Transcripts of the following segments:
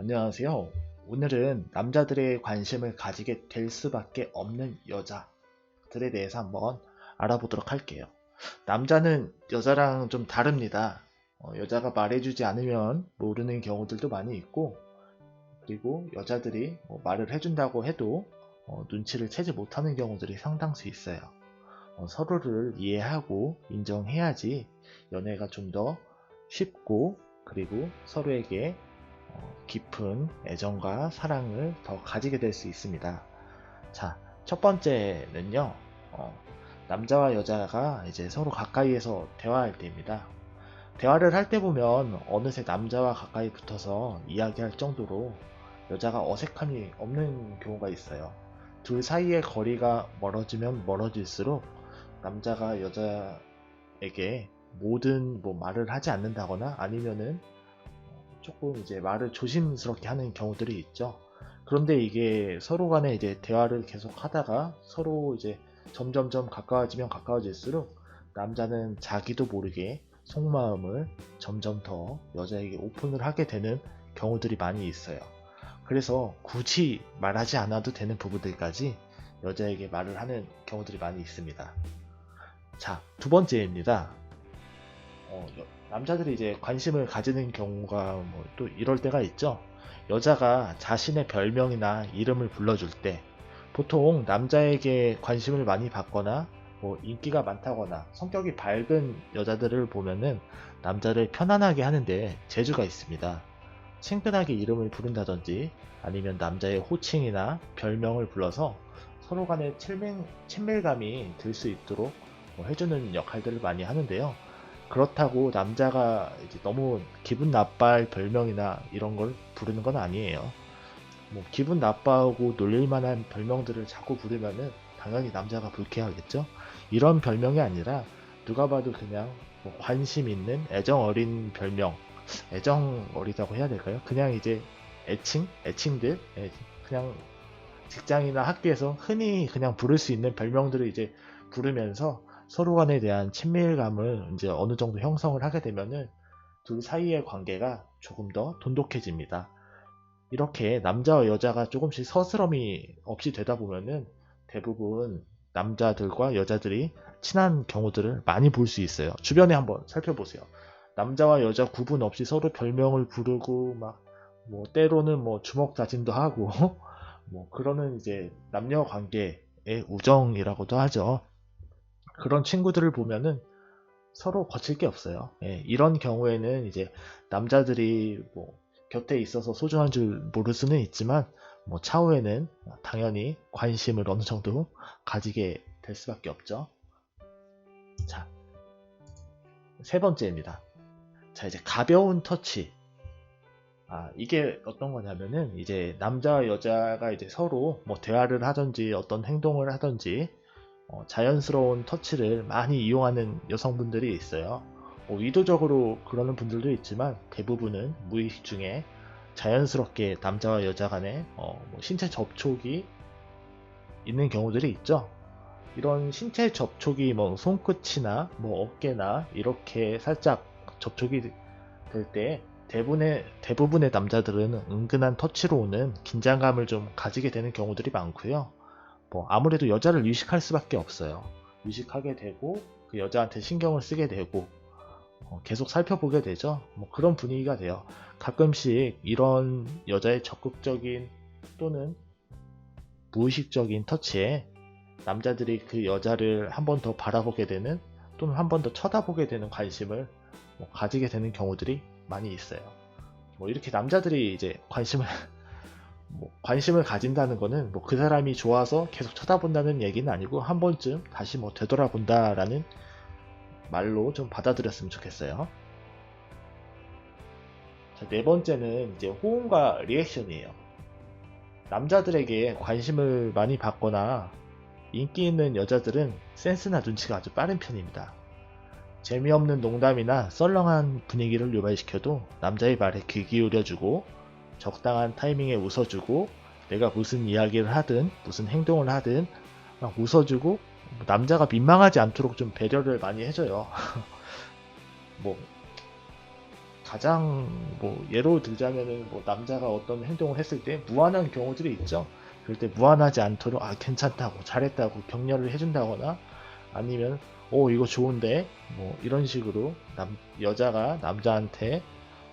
안녕하세요. 오늘은 남자들의 관심을 가지게 될 수밖에 없는 여자들에 대해서 한번 알아보도록 할게요. 남자는 여자랑 좀 다릅니다. 어, 여자가 말해주지 않으면 모르는 경우들도 많이 있고, 그리고 여자들이 뭐 말을 해준다고 해도 어, 눈치를 채지 못하는 경우들이 상당수 있어요. 어, 서로를 이해하고 인정해야지 연애가 좀 더 쉽고 그리고 서로에게 어, 깊은 애정과 사랑을 더 가지게 될 수 있습니다. 자, 첫 번째는요, 어, 남자와 여자가 이제 서로 가까이에서 대화할 때입니다. 대화를 할 때 보면 어느새 남자와 가까이 붙어서 이야기할 정도로 여자가 어색함이 없는 경우가 있어요. 둘 사이의 거리가 멀어지면 멀어질수록 남자가 여자에게 모든 뭐 말을 하지 않는다거나 아니면은 조금 이제 말을 조심스럽게 하는 경우들이 있죠. 그런데 이게 서로 간에 이제 대화를 계속 하다가 서로 이제 점점점 가까워지면 가까워질수록 남자는 자기도 모르게 속마음을 점점 더 여자에게 오픈을 하게 되는 경우들이 많이 있어요. 그래서 굳이 말하지 않아도 되는 부분들까지 여자에게 말을 하는 경우들이 많이 있습니다. 자, 두 번째입니다. 어, 여- 남자들이 이제 관심을 가지는 경우가 뭐 또 이럴 때가 있죠. 여자가 자신의 별명이나 이름을 불러줄 때 보통 남자에게 관심을 많이 받거나 뭐 인기가 많다거나 성격이 밝은 여자들을 보면은 남자를 편안하게 하는데 재주가 있습니다. 친근하게 이름을 부른다든지 아니면 남자의 호칭이나 별명을 불러서 서로 간에 친밀, 친밀 감이 들 수 있도록 뭐 해주는 역할들을 많이 하는데요. 그렇다고 남자가 이제 너무 기분 나빠할 별명이나 이런 걸 부르는 건 아니에요. 뭐 기분 나빠하고 놀릴 만한 별명들을 자꾸 부르면은 당연히 남자가 불쾌하겠죠. 이런 별명이 아니라 누가 봐도 그냥 뭐 관심 있는 애정 어린 별명, 애정 어리다고 해야 될까요? 그냥 이제 애칭, 애칭들, 예, 그냥 직장이나 학교에서 흔히 그냥 부를 수 있는 별명들을 이제 부르면서 서로 간에 대한 친밀감을 이제 어느 정도 형성을 하게 되면은 둘 사이의 관계가 조금 더 돈독해집니다. 이렇게 남자와 여자가 조금씩 서스럼이 없이 되다 보면은 대부분 남자들과 여자들이 친한 경우들을 많이 볼 수 있어요. 주변에 한번 살펴보세요. 남자와 여자 구분 없이 서로 별명을 부르고 막 뭐 때로는 뭐 주먹 다짐도 하고 뭐 그러는 이제 남녀 관계의 우정이라고도 하죠. 그런 친구들을 보면은 서로 거칠 게 없어요. 예, 이런 경우에는 이제 남자들이 뭐 곁에 있어서 소중한 줄 모를 수는 있지만 뭐 차후에는 당연히 관심을 어느 정도 가지게 될 수밖에 없죠. 자, 세 번째입니다. 자, 이제 가벼운 터치. 아, 이게 어떤 거냐면은 이제 남자와 여자가 이제 서로 뭐 대화를 하든지 어떤 행동을 하든지 어, 자연스러운 터치를 많이 이용하는 여성분들이 있어요. 어, 의도적으로 그러는 분들도 있지만 대부분은 무의식 중에 자연스럽게 남자와 여자 간에 어, 뭐 신체 접촉이 있는 경우들이 있죠. 이런 신체 접촉이 뭐 손끝이나 뭐 어깨나 이렇게 살짝 접촉이 될 때 대부분의 대부분의 남자들은 은근한 터치로 오는 긴장감을 좀 가지게 되는 경우들이 많고요. 뭐 아무래도 여자를 의식할 수밖에 없어요. 의식하게 되고 그 여자한테 신경을 쓰게 되고 어, 계속 살펴보게 되죠. 뭐 그런 분위기가 돼요. 가끔씩 이런 여자의 적극적인 또는 무의식적인 터치에 남자들이 그 여자를 한 번 더 바라보게 되는 또는 한 번 더 쳐다보게 되는 관심을 뭐 가지게 되는 경우들이 많이 있어요. 뭐 이렇게 남자들이 이제 관심을 뭐 관심을 가진다는 거는 뭐 그 사람이 좋아서 계속 쳐다본다는 얘기는 아니고 한 번쯤 다시 뭐 되돌아본다라는 말로 좀 받아들였으면 좋겠어요. 자, 네 번째는 이제 호응과 리액션이에요. 남자들에게 관심을 많이 받거나 인기 있는 여자들은 센스나 눈치가 아주 빠른 편입니다. 재미없는 농담이나 썰렁한 분위기를 유발시켜도 남자의 말에 귀 기울여주고 적당한 타이밍에 웃어주고 내가 무슨 이야기를 하든 무슨 행동을 하든 막 웃어주고 남자가 민망하지 않도록 좀 배려를 많이 해줘요. 뭐 가장 뭐 예로 들자면은 뭐 남자가 어떤 행동을 했을 때 무한한 경우들이 있죠. 그럴 때 무한하지 않도록 아 괜찮다고 잘했다고 격려를 해준다거나 아니면 오 이거 좋은데 뭐 이런 식으로 남 여자가 남자한테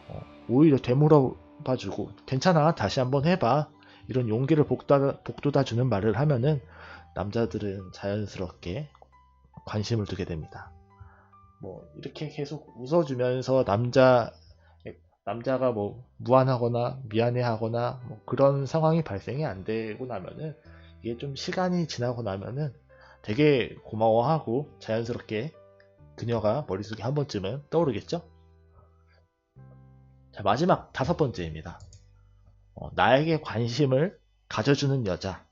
어, 오히려 되물어 봐주고 괜찮아 다시 한번 해봐 이런 용기를 복돋아 주는 말을 하면은 남자들은 자연스럽게 관심을 두게 됩니다. 뭐 이렇게 계속 웃어주면서 남자 남자가 뭐 무안하거나 미안해하거나 뭐 그런 상황이 발생이 안 되고 나면은 이게 좀 시간이 지나고 나면은 되게 고마워하고 자연스럽게 그녀가 머릿속에 한 번쯤은 떠오르겠죠? 자, 마지막 다섯 번째입니다. 어, 나에게 관심을 가져주는 여자.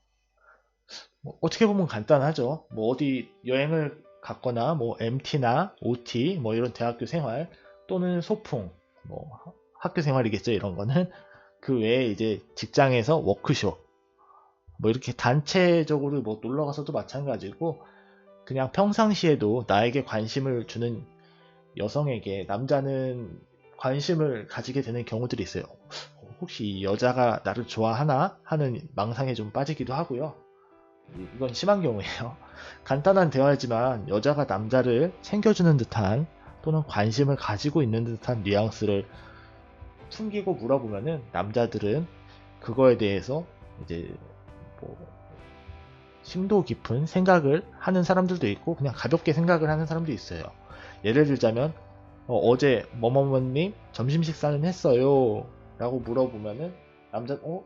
뭐 어떻게 보면 간단하죠. 뭐 어디 여행을 갔거나 뭐 MT나 OT 뭐 이런 대학교 생활 또는 소풍 뭐 하- 학교 생활이겠죠 이런 거는 그 외에 이제 직장에서 워크숍 뭐 이렇게 단체적으로 뭐 놀러 가서도 마찬가지고 그냥 평상시에도 나에게 관심을 주는 여성에게 남자는 관심을 가지게 되는 경우들이 있어요. 혹시 이 여자가 나를 좋아하나 하는 망상에 좀 빠지기도 하고요. 이- 이건 심한 경우예요. 간단한 대화이지만 여자가 남자를 챙겨주는 듯한 또는 관심을 가지고 있는 듯한 뉘앙스를 풍기고 물어보면은 남자들은 그거에 대해서 이제 뭐 심도 깊은 생각을 하는 사람들도 있고 그냥 가볍게 생각을 하는 사람도 있어요. 예를 들자면 어, 제 뭐뭐뭐님 점심 식사는 했어요 라고 물어보면은 남자 어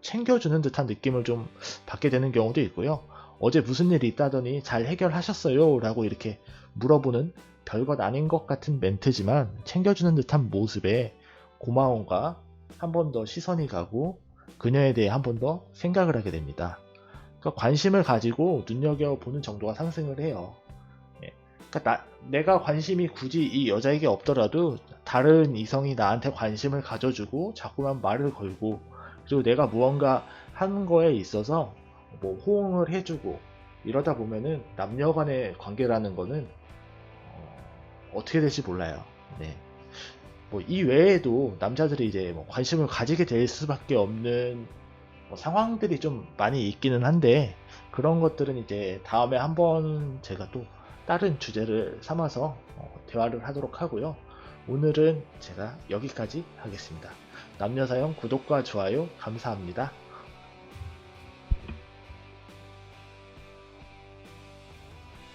챙겨주는 듯한 느낌을 좀 받게 되는 경우도 있고요. 어제 무슨 일이 있다더니 잘 해결하셨어요 라고 이렇게 물어보는 별것 아닌 것 같은 멘트지만 챙겨주는 듯한 모습에 고마움과 한 번 더 시선이 가고 그녀에 대해 한 번 더 생각을 하게 됩니다. 그러니까 관심을 가지고 눈여겨보는 정도가 상승을 해요. 예. 그러니까 나- 내가 관심이 굳이 이 여자에게 없더라도 다른 이성이 나한테 관심을 가져주고 자꾸만 말을 걸고 그리고 내가 무언가 하는 거에 있어서 뭐 호응을 해주고 이러다 보면은 남녀 간의 관계라는 거는 어, 떻게 될지 몰라요. 네. 뭐 이 외에도 남자들이 이제 뭐 관심을 가지게 될 수밖에 없는 뭐 상황들이 좀 많이 있기는 한데 그런 것들은 이제 다음에 한번 제가 또 다른 주제를 삼아서 어, 대화를 하도록 하고요. 오늘은 제가 여기까지 하겠습니다. 남녀사용 구독과 좋아요 감사합니다.